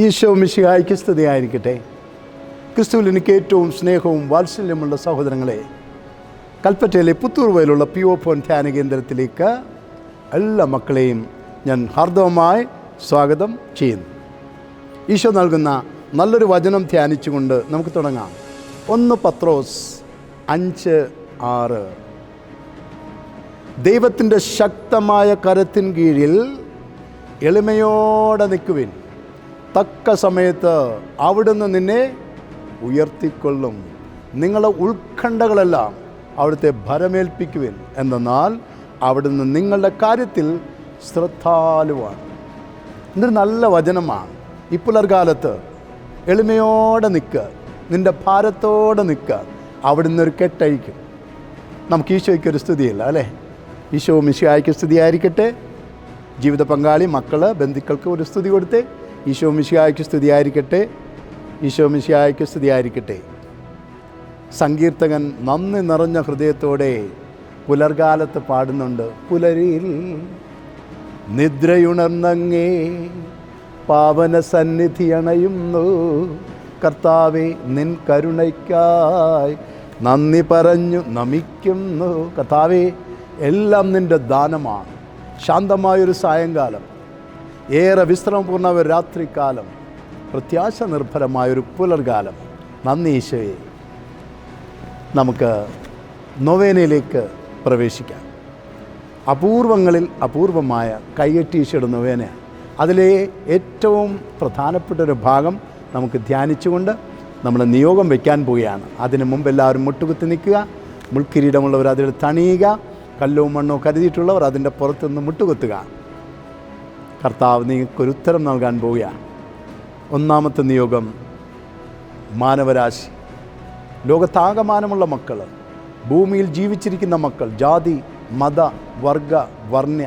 ഈശോ മിശിഹായ്ക്ക് സ്തുതിയായിരിക്കട്ടെ ക്രിസ്തുവിൽ എനിക്ക് ഏറ്റവും സ്നേഹവും വാത്സല്യമുള്ള സഹോദരങ്ങളെ കൽപ്പറ്റയിലെ പുത്തൂർ വയലുള്ള പി ഒ ഫോൺ ധ്യാന കേന്ദ്രത്തിലേക്ക് എല്ലാ മക്കളെയും ഞാൻ ഹാർദവമായി സ്വാഗതം ചെയ്യുന്നു. ഈശോ നൽകുന്ന നല്ലൊരു വചനം ധ്യാനിച്ചുകൊണ്ട് നമുക്ക് തുടങ്ങാം. ഒന്ന് പത്രോസ് അഞ്ച് ആറ്. ദൈവത്തിന്റെ ശക്തമായ കരത്തിൻ കീഴിൽ എളിമയോടെ നിൽക്കുവിൻ. തക്ക സമയത്ത് അവിടുന്ന് നിന്നെ ഉയർത്തിക്കൊള്ളും. നിങ്ങളെ ഉത്കണ്ഠകളെല്ലാം അവിടുത്തെ ഭരമേൽപ്പിക്കുവിൻ. എന്നാൽ അവിടുന്ന് നിങ്ങളുടെ കാര്യത്തിൽ ശ്രദ്ധാലുവാണ് ഇതൊരു നല്ല വചനമാണ്. ഇപ്പുലർകാലത്ത് പുലർകാലത്ത് എളിമയോടെ നിൽക്കുക നിന്റെ ഭാരത്തോടെ നിൽക്കുക അവിടുന്ന് ഒരു കെട്ടഴിക്കും. നമുക്ക് ഈശോയ്ക്ക് ഒരു സ്തുതിയില്ല അല്ലേ? ഈശോ മിശിഹായ്ക്ക് സ്തുതിയായിരിക്കട്ടെ. ജീവിത പങ്കാളി മക്കൾ ബന്ധുക്കൾക്ക് ഒരു സ്തുതി കൊടുത്തേ. ഈശോ മിശിഹായ്ക്ക് സ്തുതിയായിരിക്കട്ടെ. ഈശോ മിശിഹായ്ക്ക് സ്തുതിയായിരിക്കട്ടെ. സങ്കീർത്തകൻ നന്ദി നിറഞ്ഞ ഹൃദയത്തോടെ പുലർകാലത്ത് പാടുന്നുണ്ട്. പുലരിൽ നിദ്രയുണർന്നങ്ങേ പാവന സന്നിധി അണയുന്നു. കർത്താവെ നിൻ കരുണയ്ക്കായി നന്ദി പറഞ്ഞു നമിക്കുന്നു. കർത്താവെ എല്ലാം നിന്റെ ദാനമാണ്. ശാന്തമായൊരു സായങ്കാലം. ഏറെ വിശ്രമപൂർണ ഒരു രാത്രികാലം പ്രത്യാശ നിർഭരമായ ഒരു പുലർകാലം. നന്ദി ഈശോയെ. നമുക്ക് നൊവേനയിലേക്ക് പ്രവേശിക്കാം. അപൂർവങ്ങളിൽ അപൂർവമായ കൈയെട്ടീശയുടെ നൊവേനയാണ് അതിലെ ഏറ്റവും പ്രധാനപ്പെട്ട ഒരു ഭാഗം നമുക്ക് ധ്യാനിച്ചുകൊണ്ട് നമ്മൾ നിയോഗം വയ്ക്കാൻ പോവുകയാണ്. അതിനു മുമ്പ് എല്ലാവരും മുട്ടുകുത്തി നിൽക്കുക. മുൾക്കിരീടമുള്ളവർ അതിൽ തണിയുക. കല്ലോ മണ്ണോ കരുതിയിട്ടുള്ളവർ അതിന്റെ പുറത്തുനിന്ന് മുട്ടുകുത്തുക. കർത്താവ് നിങ്ങൾക്കൊരു ഉത്തരം നൽകാൻ പോവുകയാണ്. ഒന്നാമത്തെ നിയോഗം മാനവരാശി. ലോകത്താകമാനമുള്ള മക്കൾ ഭൂമിയിൽ ജീവിച്ചിരിക്കുന്ന മക്കൾ ജാതി മത വർഗ വർണ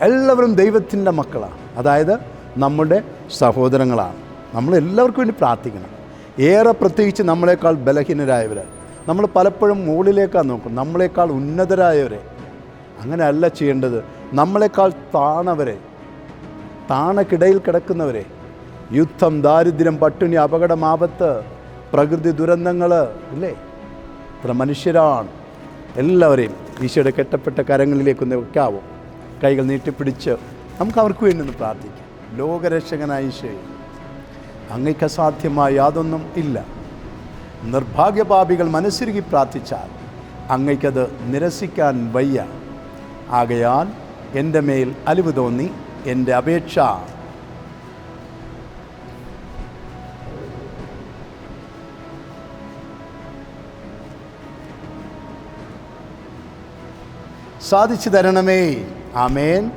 എല്ലാവരും ദൈവത്തിന്റെ മക്കളാണ് അതായത് നമ്മുടെ സഹോദരങ്ങളാണ്. നമ്മൾ എല്ലാവർക്കും വേണ്ടി പ്രാർത്ഥിക്കണം. ഏറെ പ്രത്യേകിച്ച് നമ്മളെക്കാൾ ബലഹീനരായവർ നമ്മൾ പലപ്പോഴും മുകളിലേക്കാണ് നോക്കും. നമ്മളെക്കാൾ ഉന്നതരായവരെ. അങ്ങനെയല്ല ചെയ്യേണ്ടത്. നമ്മളെക്കാൾ താണവരെ താണക്കിടയിൽ കിടക്കുന്നവരെ യുദ്ധം ദാരിദ്ര്യം പട്ടിണി അപകടം ആപത്ത് പ്രകൃതി ദുരന്തങ്ങൾ ഇല്ലേ? ഇത്ര മനുഷ്യരാണ്. എല്ലാവരെയും ഈശോയുടെ കെട്ടപ്പെട്ട കരങ്ങളിലേക്ക് വെക്കാവോ? കൈകൾ നീട്ടിപ്പിടിച്ച് നമുക്ക് അവർക്ക് വേണ്ടി ഒന്ന് പ്രാർത്ഥിക്കാം. ലോകരക്ഷകനായ ഈശോയെ അങ്ങയ്ക്ക് അസാധ്യമായ യാതൊന്നും ഇല്ല. നിർഭാഗ്യപാപികൾ മനസ്സിരുകി പ്രാർത്ഥിച്ചാൽ അങ്ങയ്ക്കത് നിരസിക്കാൻ വയ്യ. ആകയാൽ എന്റെ മേൽ അലിവ് തോന്നി എന്റെ അപേക്ഷ. സാധിച്ചു തരണമേ. ആമേൻ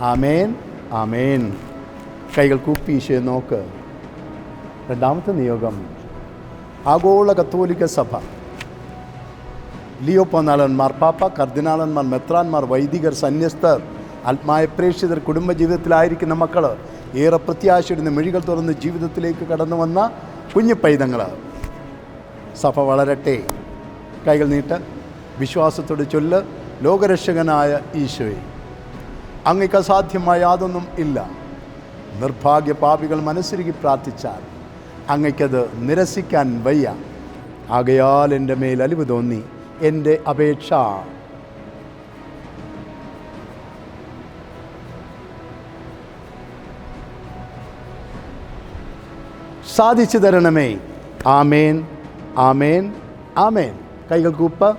ആമേൻ ആമേൻ. കൈകൾ കൂപ്പി ഈശോയെ നോക്ക്. രണ്ടാമത്തെ നിയോഗം ആഗോള കത്തോലിക്ക സഭ. ലിയോ പന്നാളന്മാർ പാപ്പ കർദിനാളന്മാർ മെത്രാന്മാർ വൈദികർ സന്യസ്തർ ആത്മായ പ്രേക്ഷിതർ കുടുംബജീവിതത്തിലായിരിക്കുന്ന മക്കൾ ഏറെ പ്രത്യാശയിടുന്ന മെഴികൾ തുറന്ന് ജീവിതത്തിലേക്ക് കടന്നു വന്ന കുഞ്ഞു പൈതങ്ങൾ സഭ വളരട്ടെ. കൈകൾ നീട്ട്. വിശ്വാസത്തോട് ചൊല്ല്. ലോകരക്ഷകനായ ഈശോയെ. അങ്ങക്ക് അസാധ്യമായ യാതൊന്നും ഇല്ല. നിർഭാഗ്യ പാപികൾ മനസ്സിരുകി പ്രാർത്ഥിച്ചാൽ അങ്ങയ്ക്കത് നിരസിക്കാൻ വയ്യ. ആകയാൽ എന്റെ മേൽ അലിവ് തോന്നി. എന്റെ അപേക്ഷ സാധിച്ചു തരണമേ. ആമേൻ ആമേൻ ആമേൻ. കൈകൾ കൂപ്പ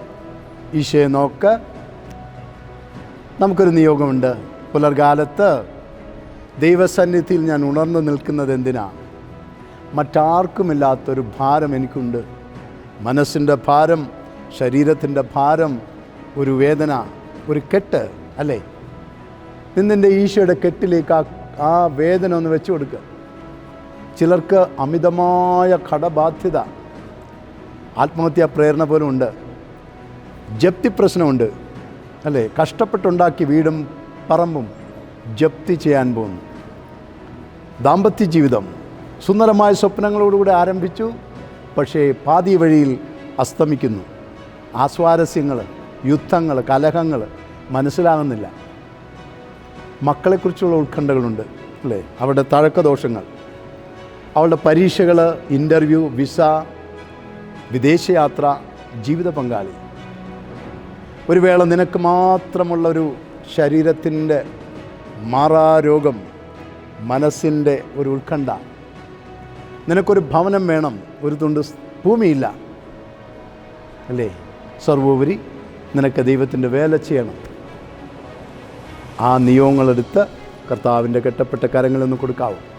ഈശോയെ നോക്ക്. നമുക്കൊരു നിയോഗമുണ്ട്. പുലർകാലത്ത് ദൈവസന്നിധിയിൽ ഞാൻ ഉണർന്നു നിൽക്കുന്നത് എന്തിനാ? മറ്റാർക്കുമില്ലാത്തൊരു ഭാരം എനിക്കുണ്ട്. മനസ്സിന്റെ ഭാരം ശരീരത്തിന്റെ ഭാരം ഒരു വേദന ഒരു കെട്ട് അല്ലേ? നിന്നിന്റെ ഈശോയുടെ കെട്ടിലേക്ക് ആ ആ വേദന ഒന്ന് വെച്ചു കൊടുക്കുക ചിലർക്ക് അമിതമായ കടബാധ്യത ആത്മഹത്യാ പ്രേരണ പോലും ഉണ്ട് ജപ്തി പ്രശ്നമുണ്ട് അല്ലേ? കഷ്ടപ്പെട്ടുണ്ടാക്കി വീടും പറമ്പും ജപ്തി ചെയ്യാൻ പോകുന്നു. ദാമ്പത്യ ജീവിതം സുന്ദരമായ സ്വപ്നങ്ങളോടുകൂടി ആരംഭിച്ചു പക്ഷേ പാതി വഴിയിൽ അസ്തമിക്കുന്നു. ആസ്വാരസ്യങ്ങൾ യുദ്ധങ്ങൾ കലഹങ്ങൾ മനസ്സിലാകുന്നില്ല. മക്കളെക്കുറിച്ചുള്ള ഉത്കണ്ഠകളുണ്ട് അല്ലേ? അവിടെ തഴക്കദോഷങ്ങൾ. അവളുടെ പരീക്ഷകൾ ഇന്റർവ്യൂ വിസ വിദേശയാത്ര ജീവിത പങ്കാളി. ഒരു വേള നിനക്ക് മാത്രമുള്ളൊരു ശരീരത്തിന്റെ മാറാരോഗം മനസ്സിന്റെ ഒരു ഉത്കണ്ഠ. നിനക്കൊരു ഭവനം വേണം ഒരു തുണ്ട് ഭൂമിയില്ല. അല്ലേ? സർവോപരി നിനക്ക് ദൈവത്തിന്റെ വേല ചെയ്യണം. ആ നിയോഗങ്ങളെടുത്ത് കർത്താവിന്റെ കെട്ടപ്പെട്ട കരങ്ങളൊന്നും കൊടുക്കാവും.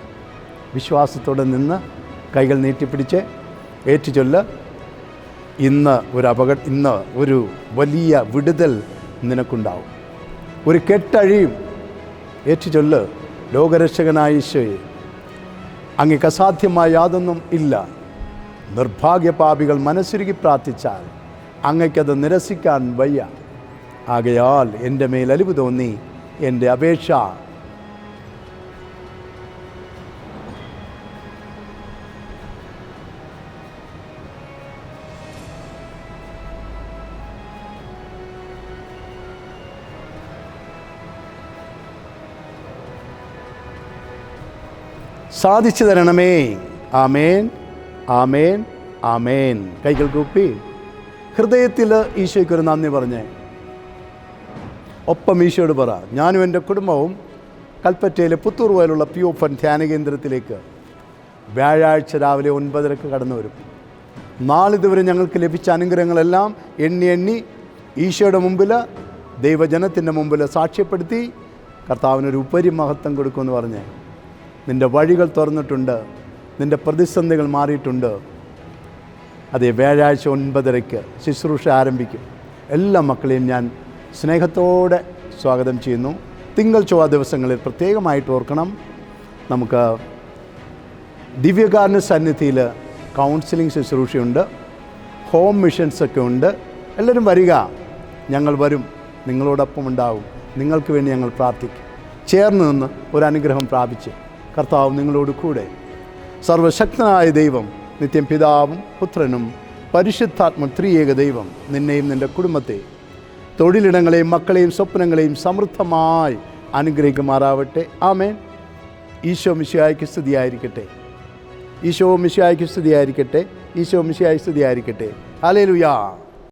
വിശ്വാസത്തോടെ നിന്ന് കൈകൾ നീട്ടിപ്പിടിച്ച് ഏറ്റുചൊല്ല്. ഇന്ന് ഒരു അപകട ഇന്ന് ഒരു വലിയ വിടുതൽ നിനക്കുണ്ടാവും. ഒരു കെട്ടഴിയും ഏറ്റുചൊല്ല്. ലോകരക്ഷകനായ ഈശോയെ അങ്ങേക്ക് അസാധ്യമായ യാതൊന്നും ഇല്ല. നിർഭാഗ്യപാപികൾ മനസ്സുരുകി പ്രാർത്ഥിച്ചാൽ അങ്ങയ്ക്കത് നിരസിക്കാൻ വയ്യ. ആകയാൽ എന്റെ മേൽ അലിവ് തോന്നി എന്റെ അപേക്ഷ സാധിച്ചു തരണമേ. ആമേൻ ആമേൻ ആമേൻ. കൈകൾ കൂപ്പി. ഹൃദയത്തിൽ ഈശോയ്ക്കൊരു നന്ദി പറഞ്ഞേ ഒപ്പം ഈശോയോട് പറ. ഞാനും എന്റെ കുടുംബവും കൽപ്പറ്റയിലെ പുത്തൂർ വയലുള്ള പി ഫൺ ധ്യാന കേന്ദ്രത്തിലേക്ക് വ്യാഴാഴ്ച രാവിലെ ഒൻപതരക്ക് കടന്നു വരും. നാളിതുവരെ ഞങ്ങൾക്ക് ലഭിച്ച അനുഗ്രഹങ്ങളെല്ലാം എണ്ണി എണ്ണി ഈശോയുടെ മുമ്പിൽ ദൈവജനത്തിന്റെ മുമ്പിൽ സാക്ഷ്യപ്പെടുത്തി കർത്താവിനൊരു ഉപരി മഹത്വം കൊടുക്കുമെന്ന് പറഞ്ഞേ നിന്റെ വഴികൾ തുറന്നിട്ടുണ്ട്. നിന്റെ പ്രതിസന്ധികൾ മാറിയിട്ടുണ്ട്. അതേ വ്യാഴാഴ്ച ഒൻപതരയ്ക്ക് ശുശ്രൂഷ ആരംഭിക്കും. എല്ലാ മക്കളെയും ഞാൻ സ്നേഹത്തോടെ സ്വാഗതം ചെയ്യുന്നു. തിങ്കൾ ചൊവ്വ ദിവസങ്ങളിൽ പ്രത്യേകമായിട്ട് ഓർക്കണം. നമുക്ക് ദിവ്യകാരുണ്യ സന്നിധിയിൽ കൗൺസിലിംഗ് ശുശ്രൂഷയുണ്ട്. ഹോം മിഷൻസൊക്കെ ഉണ്ട്. എല്ലാവരും വരിക. ഞങ്ങൾ വരും. നിങ്ങളോടൊപ്പം ഉണ്ടാവും. നിങ്ങൾക്ക് വേണ്ടി ഞങ്ങൾ പ്രാർത്ഥിക്കും. ചേർന്ന് നിന്ന് ഒരു അനുഗ്രഹം പ്രാപിച്ച് കർത്താവ് നിങ്ങളോട് കൂടെ. സർവശക്തനായ ദൈവം നിത്യം പിതാവും പുത്രനും പരിശുദ്ധാത്മ ത്രിയേക ദൈവം നിന്നെയും നിന്റെ കുടുംബത്തെ തൊഴിലിടങ്ങളെയും മക്കളെയും സ്വപ്നങ്ങളെയും സമൃദ്ധമായി അനുഗ്രഹിക്കുമാറാവട്ടെ. ആമേൻ. ഈശോ മിശിയായ്ക്ക് സ്തുതിയായിരിക്കട്ടെ. ഈശോ മിശിയായ്ക്ക് സ്തുതിയായിരിക്കട്ടെ. ഈശോ മിശിയായി സ്തുതിയായിരിക്കട്ടെ. അലേലുയാ